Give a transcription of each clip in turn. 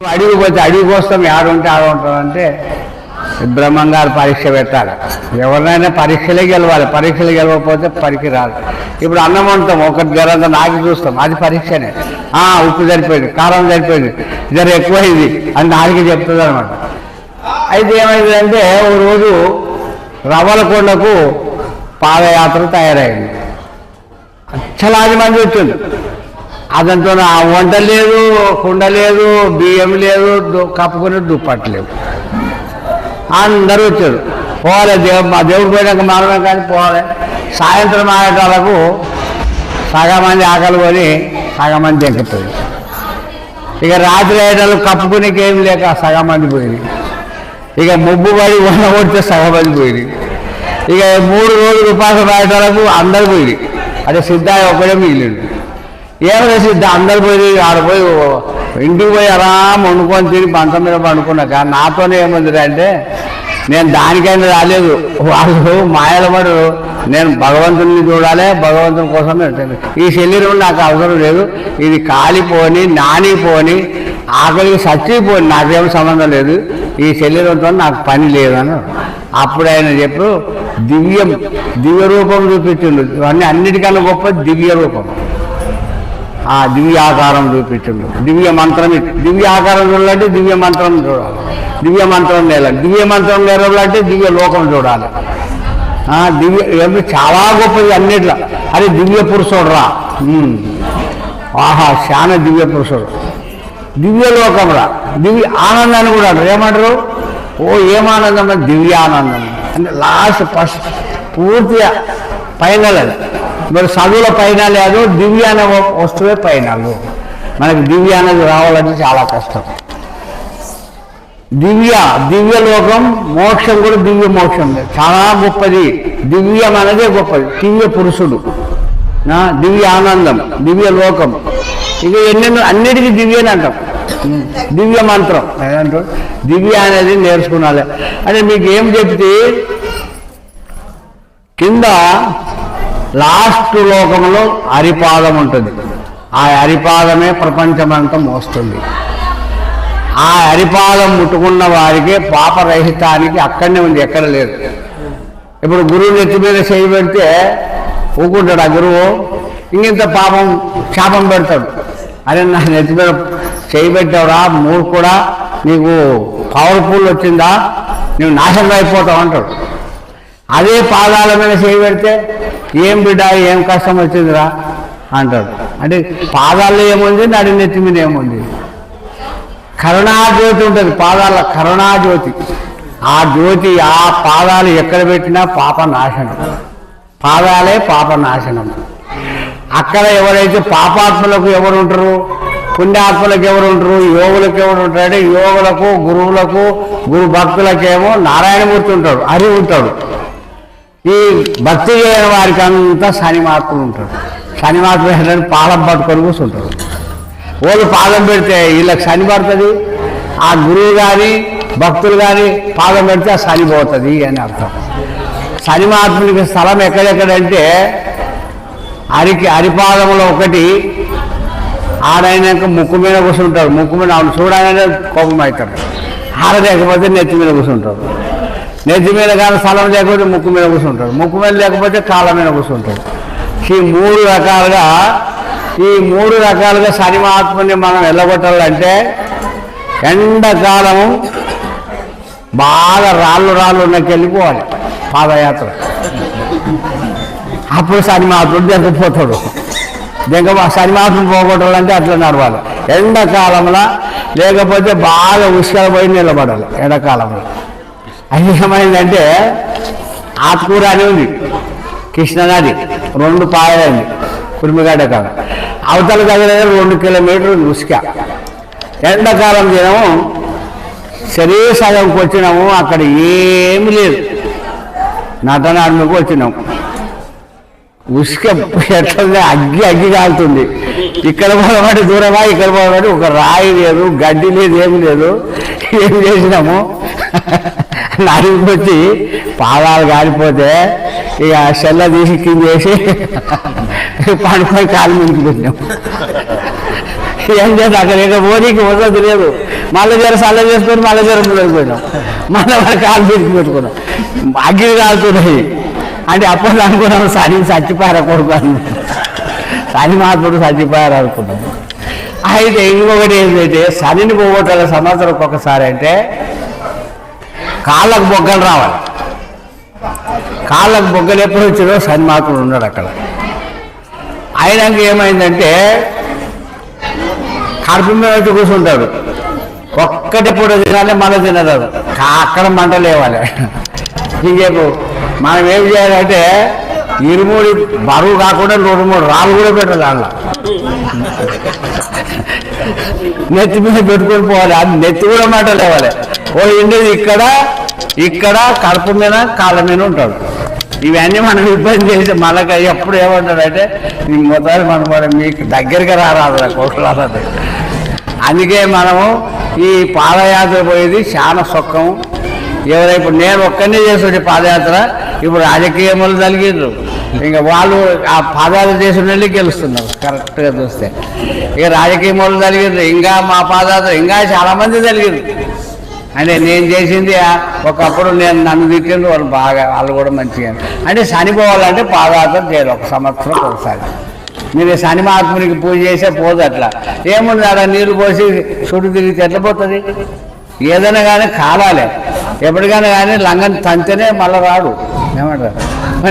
అడిగి పోతే అడిగి కోసం ఆడుంటే ఆడ ఉంటారంటే బ్రహ్మంగారు పరీక్ష పెట్టాడు ఎవరినైనా పరీక్షలే గెలవాలి. పరీక్షలు గెలవకపోతే పరికి రాదు. ఇప్పుడు అన్నం వండుతాం. ఒకటి జరంతా నాకి చూస్తాం. అది పరీక్షనే. ఆ ఉప్పు సరిపోయింది. కారం సరిపోయింది. జర ఎక్కువైంది అని నాకి చెప్తుంది అనమాట అయితే ఏమైందంటే ఓ రోజు రవ్వలకొండకు పాదయాత్ర తయారైంది. లక్షలాది మంది వచ్చింది అదంతో ఆ వంట లేదు కుండ లేదు బియ్యం లేదు కప్పుకునే దుప్పట్లు లేవు. అందరూ వచ్చారు. పోవాలి దేవు మా దేవుడు పోయినాక మనమే కానీ పోవాలి. సాయంత్రం ఆగటాలకు సగం మంది ఆకలి కొని సగం మంది ఎక్కుతుంది ఇక రాత్రి అయ్యేటాలు కప్పుకునేకి ఏం లేక సగం మంది పోయింది ఇక ముబ్బు పడి వండ కొడితే సగం మంది పోయింది ఇక మూడు రోజులు ఉపాసం రాయటాలకు అందరు పోయింది అదే సిద్ధాయ ఒకడే మిగిలిండు. ఏమైనా సిద్ధ అందరు పోయి ఆడ పోయి ఇంటికి పోయి ఆరాం వండుకొని తిని పంట మీద పండుకున్నాక నాతోనే ఏముంది అంటే నేను దానికైనా రాలేదు. వాళ్ళు మాయలపడరు నేను భగవంతుని చూడాలి భగవంతుని కోసం వెళ్తాను ఈ శరీరం నాకు అవసరం లేదు. ఇది కాలిపోని నానిపోని ఆకలికి చచ్చిపోని నాకేం సంబంధం లేదు. ఈ శరీరంతో నాకు పని లేదని. అప్పుడు ఆయన చెప్పు దివ్యం దివ్య రూపం చూపించిండు. ఇవన్నీ అన్నిటికన్నా గొప్ప దివ్య రూపం. ఆ దివ్య ఆకారం దివ్య మంత్రం దివ్య ఆకారం చూడాలంటే దివ్య మంత్రం చూడాలి. దివ్య మంత్రం నేలాలి దివ్య మంత్రం నేరాలంటే దివ్య లోకం చూడాలి. ఆ దివ్య ఇవన్నీ చాలా గొప్పది అన్నిట్లో. అది దివ్య పురుషుడు రా ఆహా శాన దివ్య పురుషుడు. దివ్య లోకం రా దివ్య ఆనందాన్ని కూడా ఏమంటారు? ఓ ఏమానందం అంటే దివ్య ఆనందం అంటే లాస్ట్ ఫస్ట్ పూర్తిగా ఫైనల్ అది. మరి చదువుల పైన లేదు దివ్య అనే వ- వస్తువే పైనలు. మనకి దివ్య అనేది రావాలంటే చాలా కష్టం. దివ్య దివ్య లోకం మోక్షం కూడా దివ్య మోక్షం. చాలా గొప్పది. దివ్యం అనేదే గొప్పది. దివ్య పురుషుడు. దివ్య ఆనందం దివ్య లోకం. ఇక ఎన్నెన్నో అన్నిటికీ దివ్యని అంటాం. దివ్య మంత్రం. ఏదంటారు దివ్య అనేది నేర్చుకున్నాలి. అంటే మీకు ఏం చెప్తే కింద లాస్ట్ లోకంలో హరిపాదం ఉంటుంది. ఆ హరిపాదమే ప్రపంచమంతా మోస్తుంది. ఆ హరిపాదం ముట్టుకున్న వారికి పాపరహితానికి అక్కడనే ఉంది ఎక్కడ లేదు. ఇప్పుడు గురువు నెత్తి మీద చేయి పెడితే ఊకుంటాడు ఆ గురువు. ఇంకింత పాపం శాపం పెడతాడు. అరే నా నెత్తి మీద చేయి పెట్టావురా మూడు కూడా నీకు పవర్ఫుల్ వచ్చిందా? నువ్వు నాశనం అయిపోతావు అంటాడు. అదే పాదాల మీద చేయి పెడితే ఏం బిడ్డ ఏం కష్టం వచ్చిందిరా? అంటాడు. అంటే పాదాల్లో ఏముంది? నడి నెత్తి మీద ఏముంది? కరుణాజ్యోతి ఉంటుంది పాదాల కరుణాజ్యోతి. ఆ జ్యోతి ఆ పాదాలు ఎక్కడ పెట్టినా పాప నాశనం. పాదాలే పాప నాశనం. అక్కడ ఎవరైతే పాపాత్మలకు ఎవరు ఉంటారు? పుణ్యాత్మలకు ఎవరు ఉంటారు? యోగులకు ఎవరు ఉంటారు? అంటే యోగులకు గురువులకు గురు భక్తులకేమో నారాయణమూర్తి ఉంటాడు హరి ఉంటాడు. ఈ భక్తి చేయని వారికి అంతా శనిమాత్ములు ఉంటాడు శనిమాత్మ ఏంటంటే పాలం పట్టుకొని కూర్చుంటాడు వాళ్ళు పాదం పెడితే వీళ్ళకి శని పడుతుంది. ఆ గురువు కానీ భక్తులు కానీ పాదం పెడితే ఆ శని పోతుంది అని అర్థం. శని మహాత్మునికి స్థలం ఎక్కడెక్కడంటే అరికి అరిపాదంలో ఒకటి ఆడైనాక ముక్కు మీద కూర్చుంటారు. ముక్కు మీద ఆవిడ చూడగానే కోపం అవుతారు. ఆడ లేకపోతే నెత్తి మీద కూర్చుంటారు. నెత్తి మీద కానీ స్థలం లేకపోతే ముక్కు మీద కూర్చుంటాడు. ముక్కు మీద లేకపోతే కాళ్ళ మీద కూర్చుంటాడు. ఈ మూడు రకాలుగా ఈ మూడు రకాలుగా శనిమాత్మని మనం వెళ్ళగొట్టాలంటే ఎండాకాలం బాగా రాళ్ళు రాళ్ళు ఉన్నకి వెళ్ళిపోవాలి పాదయాత్ర. అప్పుడు శని మహాత్ముడు దెంకపోతాడు దెంగ పోగొట్టాలంటే అట్లా నడవాలి. ఎండాకాలంలో లేకపోతే బాగా ఉసుకలు పోయి నిలబడాలి ఎండాకాలంలో అది ఏమైందంటే ఆత్కూర అని ఉంది. కృష్ణనది రెండు పాయలైంది. కురిమిగడ్డ కాడ. అవతల దగ్గర రెండు కిలోమీటర్లు ఉసుక. ఎండాకాలం దినము శరీర సగంకి వచ్చినాము అక్కడ ఏమి లేదు. నటనాడుకు వచ్చినాము. ఉసుక ఎట్లా అగ్గి అగ్గి కాలుతుంది. ఇక్కడ పోవడం దూరమా ఇక్కడ పోవడం ఒక రాయి లేదు గడ్డి లేదు ఏమి లేదు. ఏం చేసినాము? నడిగిపోతే పాదాలు కాలిపోతే ఇక సెల్ల తీసి కింద వేసి పడిపోయి కాలు ముందుకు ఏం చేద్దాం? అక్కడ ఇక పోనీకి వదలదు లేదు మళ్ళీ జర సల్ల చేసుకొని మళ్ళీ జర పోయినాం. మళ్ళీ వాళ్ళ కాలు పెట్టి పెట్టుకున్నాం. అగ్గి కాలుతున్నాయి. అంటే అప్పుడు అనుకున్నాం సరి చచ్చిపోయారా కొడుకు అని. శని మహాత్ముడు చచ్చిపోయారు అనుకున్నాం. అయితే ఇంకొకటి ఏంటంటే సనిని పోగొట్టాల సంవత్సరం ఒక్కొక్కసారి అంటే కాళ్ళకు బొగ్గలు రావాలి. కాళ్ళకు బొగ్గలు ఎప్పుడు వచ్చారో శని ఉన్నాడు అక్కడ. అయినాక ఏమైందంటే కడుపు మీద వచ్చి కూర్చుంటాడు. ఒక్కటి పూట తినాలి మళ్ళీ తినరాదు కా- అక్కడ మంట లేవాలి. చెప్పు మనం ఏం చేయాలంటే ఇరుమూడి బరువు కాకుండా రెండు మూడు రాళ్ళు కూడా పెట్టరు దాంట్లో. నెత్తి మీద పెట్టుకొని పోవాలి. అది నెత్తి కూడా మాట లేవాలి. ఓ ఉండేది ఇక్కడ? ఇక్కడ కడుపు మీద కాళ్ళ మీద ఉంటాడు. ఇవన్నీ మనం ఇబ్బంది చేసి మళ్ళీ ఎప్పుడు ఏమంటాడంటే నీ మొదలు మనం మరి మీకు దగ్గరికి రారాదు కోట్లాడదు అందుకే మనము ఈ పాదయాత్ర పోయేది చాలా సుఖం. ఎవరైపు నేను ఒక్కనే చేస్తుండే పాదయాత్ర. ఇప్పుడు రాజకీయములు కలిగిండ్రు ఇంకా వాళ్ళు ఆ పాదాలు చేసిన వెళ్ళి గెలుస్తున్నారు. కరెక్ట్గా చూస్తే. ఇక రాజకీయములు కలిగిండ్రు ఇంకా మా పాదాలు ఇంకా చాలామంది మంది అంటే నేను చేసింది ఒకప్పుడు నేను నన్ను తిట్టిండ్రు వాళ్ళు బాగా వాళ్ళు కూడా మంచిగా. అంటే చనిపోవాలంటే పాదార్థం చేయాలి ఒక సంవత్సరం ఒకసారి. మీరు శనిమాత్మునికి పూజ చేసే పోదు అట్లా. ఏముంది అక్కడ నీళ్ళు పోసి చుట్టూ తిరిగితే ఎట్లా పోతుంది? ఏదైనా కానీ కాలాలే. ఎప్పటికైనా కానీ లంగని తంతేనే మళ్ళీ రాడు. ఏమంటారు?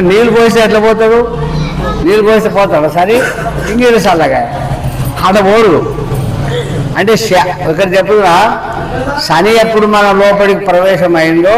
నీళ్ళు పోస్తే ఎట్లా పోతాడు? నీళ్ళు పోస్తే పోతాడు? సరే ఇంకేది చల్లగా ఆడ పోరు అంటే శ- ఇక్కడ చెప్పిన శని ఎప్పుడు మన లోపలికి ప్రవేశం అయిందో